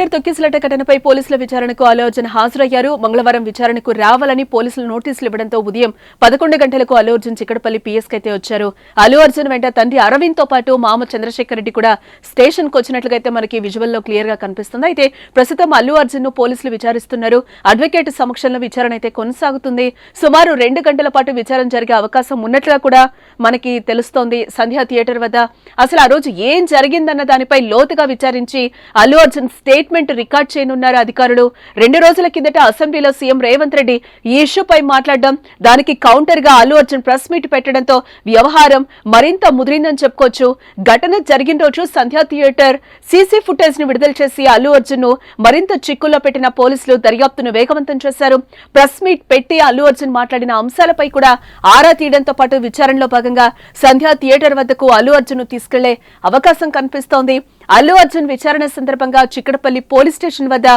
సంధ్యా తొక్కిసలట ఘటనపై పోలీసుల విచారణకు అల్లు అర్జున్ హాజరయ్యారు. మంగళవారం విచారణకు రావాలని పోలీసులు నోటీసులు ఇవ్వడంతో ఉదయం పదకొండు గంటలకు అల్లు అర్జున్ చిక్కడపల్లి పీఎస్కైతే వచ్చారు. అల్లు అర్జున్ వెంట తండ్రి అరవింద్తో పాటు మామ చంద్రశేఖర్ రెడ్డి కూడా స్టేషన్కు వచ్చినట్లుగా అయితే మనకి విజువల్లో క్లియర్గా కనిపిస్తుంది. అయితే ప్రస్తుతం అల్లు అర్జున్ను పోలీసులు విచారిస్తున్నారు. అడ్వకేట్ సమక్షంలో విచారణ అయితే కొనసాగుతుంది. సుమారు రెండు గంటల పాటు విచారణ జరిగే అవకాశం ఉన్నట్లుగా కూడా మనకి తెలుస్తోంది సంధ్యా థియేటర్ వద్ద. అసలు ఆ రోజు ఏం జరిగిందన్న దానిపై లోతుగా విచారించి Allu Arjun state statement record చేయనున్నారు అధికారులు. రెండు రోజుల కిందట అసెంబ్లీలో సీఎం రేవంత్ రెడ్డి ఈ ఇష్యూపై మాట్లాడడం దానికి కౌంటర్గా అల్లు అర్జున్ ప్రెస్ మీట్ పెట్టడంతో వ్యవహారం మరింత ముదిరిందని చెప్పుకోవచ్చు. ఘటన జరిగిన రోజు సంధ్యా థియేటర్ సీసీ ఫుటేజ్ను విడుదల చేసి అల్లు అర్జున్ను మరింత చిక్కుల్లో పెట్టిన పోలీసులు దర్యాప్తును వేగవంతం చేశారు. ప్రెస్ మీట్ పెట్టి అల్లు అర్జున్ మాట్లాడిన అంశాలపై కూడా ఆరా తీయడంతో పాటు విచారణలో భాగంగా సంధ్యా థియేటర్ వద్దకు అల్లు అర్జున్ తీసుకెళ్ళే అవకాశం కనిపిస్తోంది. అల్లు అర్జున్ విచారణ సందర్భంగా చిక్కడపల్లి పోలీస్ స్టేషన్ వద్ద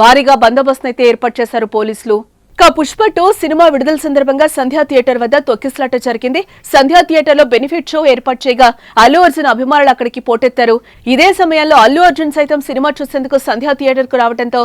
భారీగా బందోబస్తు అయితే ఏర్పాటు చేశారు పోలీసులు. ఇక పుష్ప టూ సినిమా విడుదల సందర్భంగా సంధ్యా థియేటర్ వద్ద తొక్కిసలాట జరిగింది. సంధ్యా థియేటర్లో బెనిఫిట్ షో ఏర్పాటు చేయగా అల్లు అర్జున్ అభిమానులు అక్కడికి పోటెత్తారు. ఇదే సమయంలో అల్లు అర్జున్ సైతం సినిమా చూసేందుకు సంధ్యా థియేటర్కు రావడంతో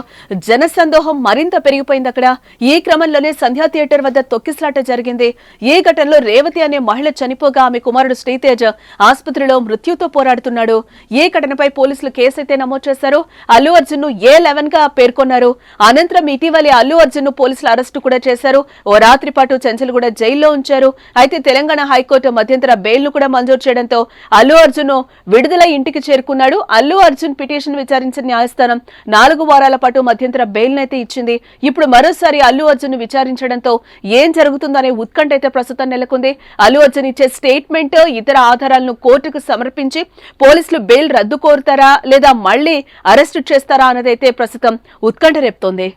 జనసందోహం మరింత పెరిగిపోయింది అక్కడ. ఈ క్రమంలోనే సంధ్యా థియేటర్ వద్ద తొక్కిసలాట జరిగింది. ఈ ఘటనలో రేవతి అనే మహిళ చనిపోగా ఆమె కుమారుడు శ్రీతేజ్ ఆసుపత్రిలో మృత్యుతో పోరాడుతున్నాడు. ఈ ఘటనపై పోలీసులు కేసు అయితే నమోదు చేశారు. అల్లు అర్జున్ను ఏ లెవెన్గా పేర్కొన్నారు. అనంతరం ఇటీవలి అల్లు అర్జున్ను పోలీసులు అరెస్టు కూడా చేశారు. ఓ రాత్రి పాటు చెంచల్గూడ జైల్లో ఉంచారు. అయితే తెలంగాణ హైకోర్టు మధ్యంతర బెయిల్ను కూడా మంజూరు చేయడంతో అల్లు అర్జున్ విడుదల ఇంటికి చేరుకున్నాడు. అల్లు అర్జున్ పిటిషన్ విచారించిన న్యాయస్థానం నాలుగు వారాల పాటు మధ్యంతర బెయిల్ అయితే ఇచ్చింది. ఇప్పుడు మరోసారి అల్లు అర్జున్ విచారించడంతో ఏం జరుగుతుందనే ఉత్కంఠ అయితే ప్రస్తుతం నెలకొంది. అల్లు అర్జున్ ఇచ్చే స్టేట్మెంట్ ఇతర ఆధారాలను కోర్టుకు సమర్పించి పోలీసులు బెయిల్ రద్దు కోరుతారా లేదా మళ్ళీ అరెస్టు చేస్తారా అన్నదైతే ప్రస్తుతం ఉత్కంఠ రేపుతోంది.